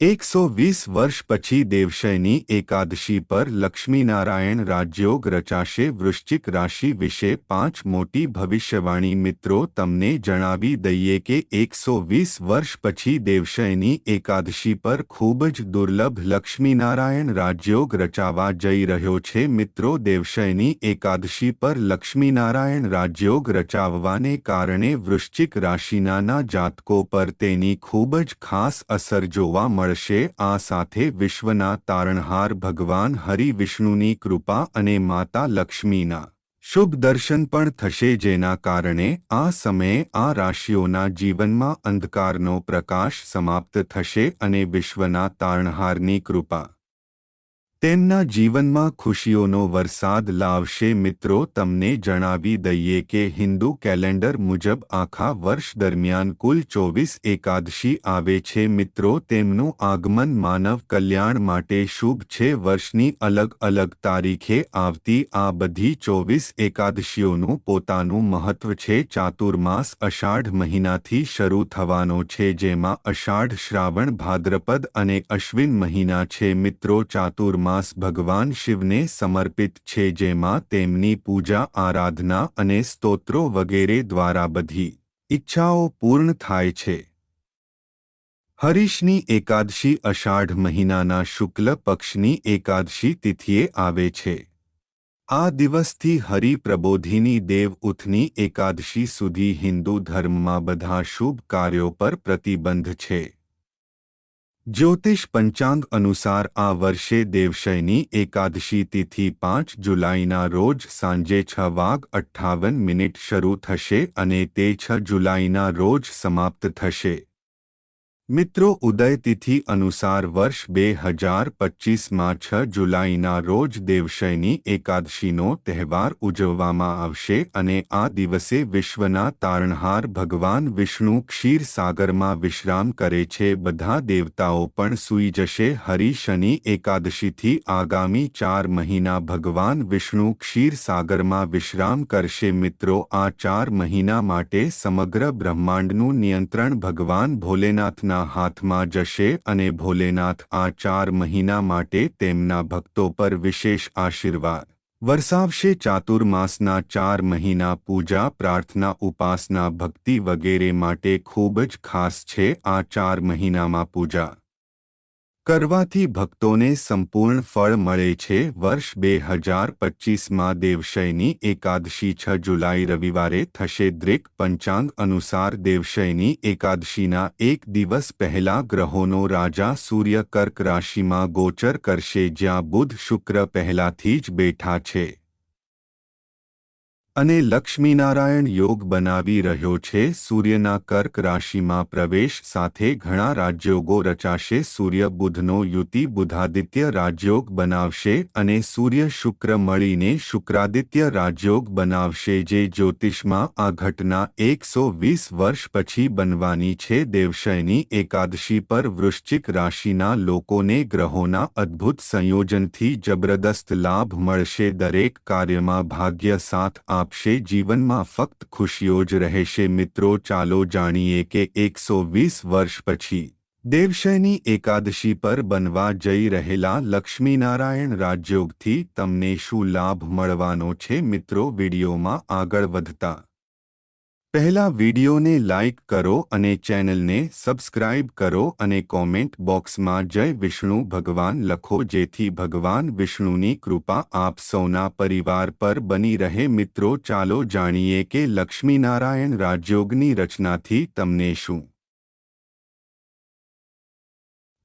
એકસો વીસ વર્ષ પછી દેવશયની એકાદશી પર લક્ષ્મીનારાયણ રાજયોગ રચાશે વૃશ્ચિક રાશિ વિશે પાંચ મોટી ભવિષ્યવાણી મિત્રો તમને જણાવી દઈએ કે એકસો વીસ વર્ષ પછી દેવશયની એકાદશી પર ખૂબ જ દુર્લભ લક્ષ્મીનારાયણ રાજયોગ રચાવા જઈ રહ્યો છે. મિત્રો, દેવશયની એકાદશી પર લક્ષ્મીનારાયણ રાજયોગ રચાવવાને કારણે વૃશ્ચિક રાશિનાના જાતકો પર તેની ખૂબ જ ખાસ અસર જોવા મળે મળશે, આ સાથે વિશ્વના તારણહાર ભગવાન હરિ વિષ્ણુની કૃપા અને માતા લક્ષ્મીના શુભ દર્શન પણ થશે જેના કારણે આ સમયે આ રાશિઓના જીવનમાં અંધકારનો પ્રકાશ સમાપ્ત થશે અને વિશ્વના તારણહારની કૃપા તેમના જીવનમાં ખુશીઓનો વરસાદ લાવશે. મિત્રો, તમને જણાવી દઈએ કે હિન્દુ કેલેન્ડર મુજબ આખા વર્ષ દરમિયાન કુલ ચોવીસ એકાદશી આવે છે. મિત્રો, તેમનું આગમન માનવ કલ્યાણ માટે શુભ છે. વર્ષની અલગ અલગ તારીખે આવતી આ બધી ચોવીસ એકાદશીઓનું પોતાનું મહત્વ છે. ચાતુર્માસ અષાઢ મહિનાથી શરૂ થવાનો છે, જેમાં અષાઢ શ્રાવણ ભાદ્રપદ અને અશ્વિન મહિના છે. મિત્રો, ચાતુર્માસ માસ ભગવાન શિવને સમર્પિત છે, જેમાં તેમની પૂજા, આરાધના અને સ્તોત્રો વગેરે દ્વારા બધી ઈચ્છાઓ પૂર્ણ થાય છે. હરીશની એકાદશી અષાઢ મહિનાના શુક્લ પક્ષની એકાદશી તિથિએ આવે છે. આ દિવસથી હરિપ્રબોધિની દેવ ઉથની એકાદશી સુધી હિન્દુ ધર્મમાં બધા શુભ કાર્યો પર પ્રતિબંધ છે. જ્યોતિષ પંચાંગ અનુસાર આ વર્ષે દેવશયની એકાદશી તિથિ પાંચ જુલાઈના રોજ સાંજે છ વાગ અઠ્ઠાવન મિનિટ શરૂ થશે અને તે છ જુલાઈના રોજ સમાપ્ત થશે. મિત્રો, ઉદયતિથિ અનુસાર વર્ષ બે હજાર પચીસમાં છ જુલાઈના રોજ દેવશયની એકાદશીનો તહેવાર ઉજવવામાં આવશે અને આ દિવસે વિશ્વના તારણહાર ભગવાન વિષ્ણુ ક્ષીરસાગરમાં વિશ્રામ કરે છે. બધા દેવતાઓ પણ સૂઈ જશે. હરિશની એકાદશીથી આગામી ચાર મહિના ભગવાન વિષ્ણુ ક્ષીરસાગરમાં વિશ્રામ કરશે. મિત્રો, આ ચાર મહિના માટે સમગ્ર બ્રહ્માંડનું નિયંત્રણ ભગવાન ભોલેનાથના તેમના હાથમાં જશે અને ભોલેનાથ આ ચાર મહિના માટે તેમના ભક્તો પર વિશેષ આશીર્વાદ વરસાવશે. ચાતુર્માસના ચાર મહિના પૂજા, પ્રાર્થના, ઉપાસના, ભક્તિ વગેરે માટે ખૂબ જ ખાસ છે આ ચાર મહિનામાં પૂજા. કરવાથી ભક્તોને સંપૂર્ણ ફળ મળે છે. વર્ષ બે હજાર પચીસમાં દેવશયની એકાદશી છ જુલાઈ રવિવારે થશે. દ્રેક પંચાંગ અનુસાર દેવશયની એકાદશીના એક દિવસ પહેલા ગ્રહોનો રાજા સૂર્ય કર્ક રાશિમાં ગોચર કરશે જ્યાં બુધ શુક્ર પહેલાથી જ બેઠા છે. અને લક્ષ્મીનારાયણ યોગ બનાવી રહ્યો છે. સૂર્યના કર્ક રાશિમાં પ્રવેશ સાથે ઘણા રાજયોગો રચાશે. સૂર્ય બુધનો યુતિ બુધાદિત્ય રાજયોગ બનાવશે અને સૂર્ય શુક્ર મળીને શુક્રાદિત્ય રાજયોગ બનાવશે. જે જ્યોતિષમાં આ ઘટના એકસો વીસ વર્ષ પછી બનવાની છે. દેવશયની એકાદશી પર વૃશ્ચિક રાશિના લોકોને ગ્રહોના અદ્ભુત સંયોજનથી જબરદસ્ત લાભ મળશે. દરેક કાર્યમાં ભાગ્ય સાથ આપ આપશે જીવનમાં ફક્ત ખુશીઓ જ રહેશે. મિત્રો, ચાલો જાણીએ કે એકસો વીસ વર્ષ પછી દેવશયની એકાદશી પર બનવા જઈ રહેલા લક્ષ્મીનારાયણ રાજયોગથી તમને શું લાભ મળવાનો છે? મિત્રો, વિડીયોમાં આગળ વધતા પહેલા વિડીયોને લાઇક કરો અને ચેનલને સબસ્ક્રાઇબ કરો અને કોમેન્ટ બોક્સમાં જય વિષ્ણુ ભગવાન લખો જેથી ભગવાન વિષ્ણુની કૃપા આપ સૌના પરિવાર પર બની રહે. મિત્રો, ચાલો જાણીએ કે લક્ષ્મીનારાયણ રાજયોગની રચનાથી તમને શું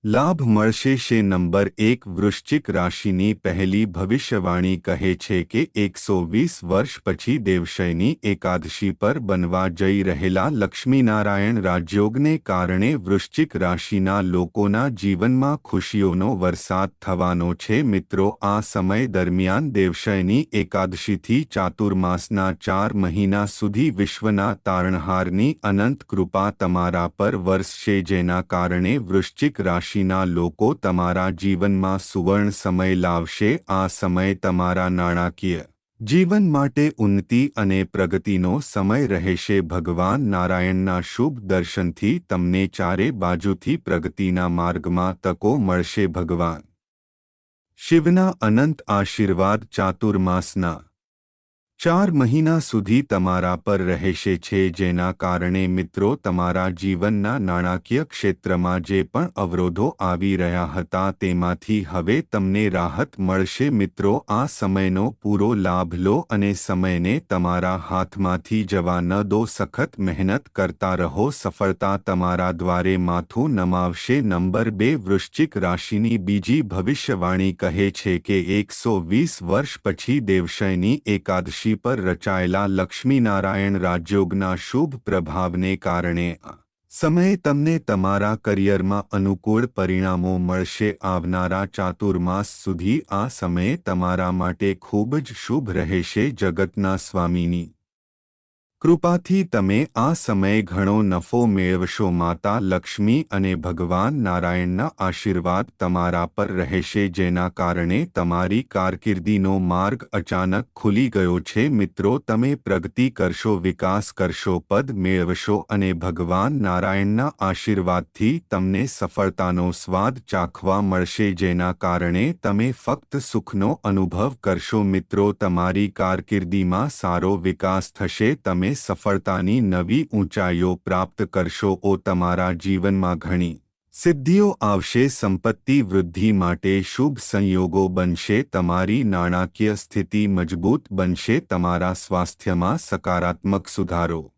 લાભ મળશે શે નંબર એક વૃશ્ચિક રાશિની પહેલી ભવિષ્યવાણી કહે છે કે એકસો વીસ વર્ષ પછી દેવશયની એકાદશી પર બનવા જઈ રહેલા લક્ષ્મીનારાયણ રાજયોગને કારણે વૃશ્ચિક રાશિના લોકોના જીવનમાં ખુશીઓનો વરસાદ થવાનો છે. મિત્રો, આ સમય દરમિયાન દેવશયની એકાદશીથી ચાતુર્માસના ચાર મહિના સુધી વિશ્વના તારણહારની અનંત કૃપા તમારા પર વરસશે, જેના કારણે વૃશ્ચિક રાશિ રાશિના લોકો તમારા જીવનમાં સુવર્ણ સમય લાવશે, આ સમય તમારા નાણાકીય જીવન માટે ઉન્નતિ અને પ્રગતિનો સમય રહેશે. ભગવાન નારાયણના શુભ દર્શનથી તમને ચારે બાજુથી પ્રગતિના માર્ગમાં તકો મળશે. ભગવાન શિવના અનંત આશીર્વાદ ચાતુર્માસના ચાર મહિના સુધી તમારા પર રહેશે છે, જેના કારણે મિત્રો તમારા જીવનના નાણાકીય ક્ષેત્રમાં જે પણ અવરોધો આવી રહ્યા હતા તેમાંથી હવે તમને રાહત મળશે. મિત્રો, આ સમયનો પૂરો લાભ લો અને સમયને તમારા હાથમાંથી જવા ન દો. સખત મહેનત કરતા રહો. સફળતા તમારા દ્વારે માથું નમાવશે. નંબર બે, વૃશ્ચિક રાશિની બીજી ભવિષ્યવાણી કહે છે કે એકસો વીસ વર્ષ પછી દેવશયની એકાદશી પર રચાયેલા લક્ષ્મીનારાયણ રાજયોગના શુભ પ્રભાવને કારણે સમયે તમને તમારા કરિયરમાં અનુકૂળ પરિણામો મળશે આવનારા ચાતુર્માસ સુધી આ સમયે તમારા માટે ખૂબ જ શુભ રહેશે જગતના સ્વામીની. કૃપાથી તમે આ સમયે ઘણો નફો મેળવશો, માતા લક્ષ્મી અને ભગવાન નારાયણના આશીર્વાદ તમારા પર રહેશે, જેના કારણે તમારી કારકિર્દીનો માર્ગ અચાનક ખુલી ગયો છે. મિત્રો, તમે પ્રગતિ કરશો, વિકાસ કરશો, પદ મેળવશો અને ભગવાન નારાયણના આશીર્વાદથી તમને સફળતાનો સ્વાદ ચાખવા મળશે, જેના કારણે તમે ફક્ત સુખનો અનુભવ કરશો. મિત્રો, તમારી કારકિર્દીમાં સારો વિકાસ થશે, તમે સફળતાની નવી ઊંચાઈઓ પ્રાપ્ત કરશો ઓ તમારા જીવનમાં ઘણી સિદ્ધિઓ આવશે, સંપત્તિ વૃદ્ધિ માટે શુભ સંયોગો બનશે, તમારી નાણાકીય સ્થિતિ મજબૂત બનશે, તમારા સ્વાસ્થ્યમાં સકારાત્મક સુધારો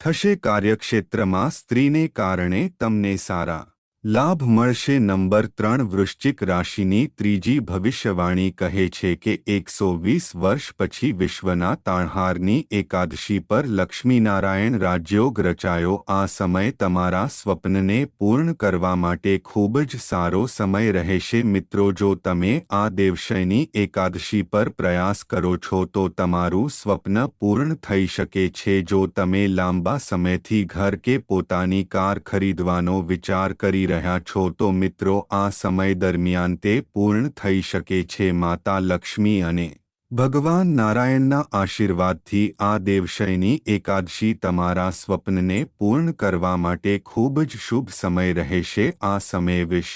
થશે, કાર્યક્ષેત્રમાં સ્ત્રીને કારણે તમને સારા લાભ મળશે નંબર ત્રણ વૃશ્ચિક રાશિની ત્રીજી ભવિષ્યવાણી કહે છે કે એકસો વીસ વર્ષ પછી વિશ્વના તાણહારની એકાદશી પર લક્ષ્મીનારાયણ રાજયોગ રચાયો. આ સમય તમારા સ્વપ્નને પૂર્ણ કરવા માટે ખૂબ જ સારો સમય રહેશે. મિત્રો, જો તમે આ દેવશયની એકાદશી પર પ્રયાસ કરો છો તો તમારું સ્વપ્ન પૂર્ણ થઈ શકે છે. જો તમે લાંબા સમયથી ઘર કે પોતાની કાર ખરીદવાનો વિચાર કરી રહ્યા છો તો મિત્રો, આ સમય દરમિયાન તે પૂર્ણ થઈ શકે છે. માતા લક્ષ્મી અને ભગવાન નારાયણના આશીર્વાદથી આ દેવશયની એકાદશી તમારા સ્વપ્નને પૂર્ણ કરવા માટે ખૂબ જ શુભ સમય રહેશે. આ સમય વિશ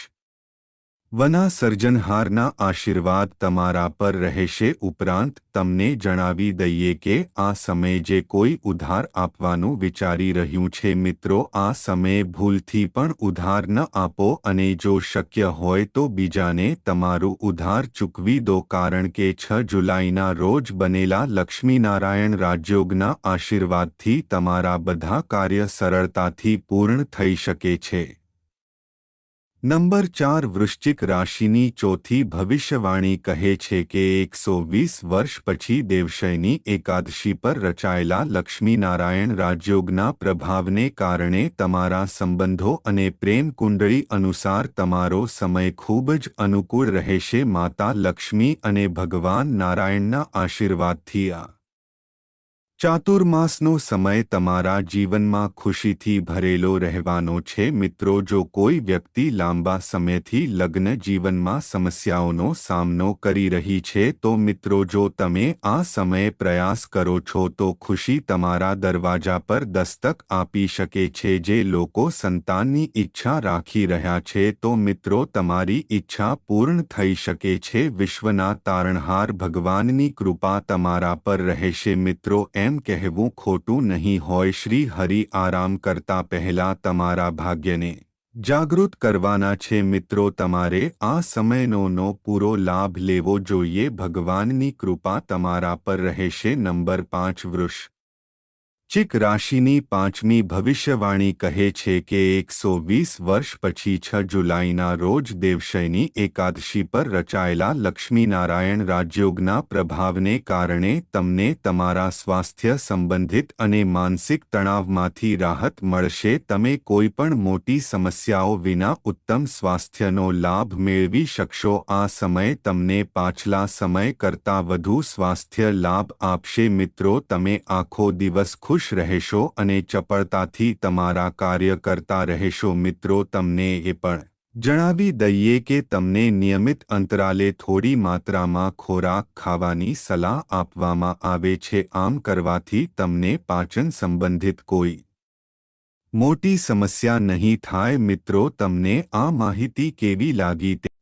વના સર્જનહારના આશીર્વાદ તમારા પર રહેશે ઉપરાંત તમને જણાવી દઈએ કે આ સમયે જે કોઈ ઉધાર આપવાનું વિચારી રહ્યું છે મિત્રો, આ સમયે ભૂલથી પણ ઉધાર ન આપો અને જો શક્ય હોય તો બીજાને તમારું ઉધાર ચૂકવી દો કારણ કે છ જુલાઈના રોજ બનેલા લક્ષ્મીનારાયણ રાજયોગના આશીર્વાદથી તમારા બધા કાર્ય સરળતાથી પૂર્ણ થઈ શકે છે. નંબર ચાર વૃશ્ચિક રાશિની ચોથી ભવિષ્યવાણી કહે છે કે એકસો વીસ વર્ષ પછી દેવશયની એકાદશી પર રચાયેલા લક્ષ્મીનારાયણ રાજયોગના પ્રભાવને કારણે તમારા સંબંધો અને પ્રેમ કુંડળી અનુસાર તમારો સમય ખૂબ જ અનુકૂળ રહેશે. માતા લક્ષ્મી અને ભગવાન નારાયણના આશીર્વાદથી આ ચાતુર્માસનો સમય તમારા જીવનમાં ખુશીથી ભરેલો રહેવાનો છે. મિત્રો, જો કોઈ વ્યક્તિ લાંબા સમયથી લગ્ન જીવનમાં સમસ્યાઓનો સામનો કરી રહી છે, તો મિત્રો, જો તમે આ સમયે પ્રયાસ કરો છો, તો ખુશી તમારા દરવાજા પર દસ્તક આપી શકે છે. જે લોકો સંતાનની ઈચ્છા રાખી રહ્યા છે, તો મિત્રો, તમારી ઈચ્છા પૂર્ણ થઈ શકે છે. વિશ્વના તારણહાર ભગવાનની કૃપા તમારા પર રહેશે. મિત્રો, એમ એમ કહેવું ખોટું નહીં હોય, શ્રી હરિ આરામ કરતા પહેલા તમારા ભાગ્યને જાગૃત કરવાના છે. મિત્રો, તમારે આ સમયનો પૂરો લાભ લેવો જોઈએ. ભગવાનની કૃપા તમારા પર રહેશે. નંબર પાંચ વૃક્ષ ચિક રાશિની પાંચમી ભવિષ્યવાણી કહે છે કે એકસો વીસ વર્ષ પછી છ જુલાઈના રોજ દેવશયની એકાદશી પર રચાયેલા લક્ષ્મીનારાયણ રાજયોગના પ્રભાવને કારણે તમને તમારા સ્વાસ્થ્ય સંબંધિત અને માનસિક તણાવમાંથી રાહત મળશે. તમે કોઈપણ મોટી સમસ્યાઓ વિના ઉત્તમ સ્વાસ્થ્યનો લાભ મેળવી શકશો. આ સમય તમને પાછલા સમય કરતાં વધુ સ્વાસ્થ્ય લાભ આપશે. મિત્રો, તમે આખો દિવસ ખુશ ખુશ રહેશો અને ચપળતાથી તમારા કાર્ય કરતા રહેશો મિત્રો તમને એ પણ. જણાવી દઈએ કે તમને નિયમિત અંતરાલે થોડી માત્રામાં ખોરાક ખાવાની સલાહ આપવામાં આવે છે. આમ કરવાથી તમને પાચન સંબંધિત કોઈ મોટી સમસ્યા નહીં થાય મિત્રો. તમને આ માહિતી કેવી લાગી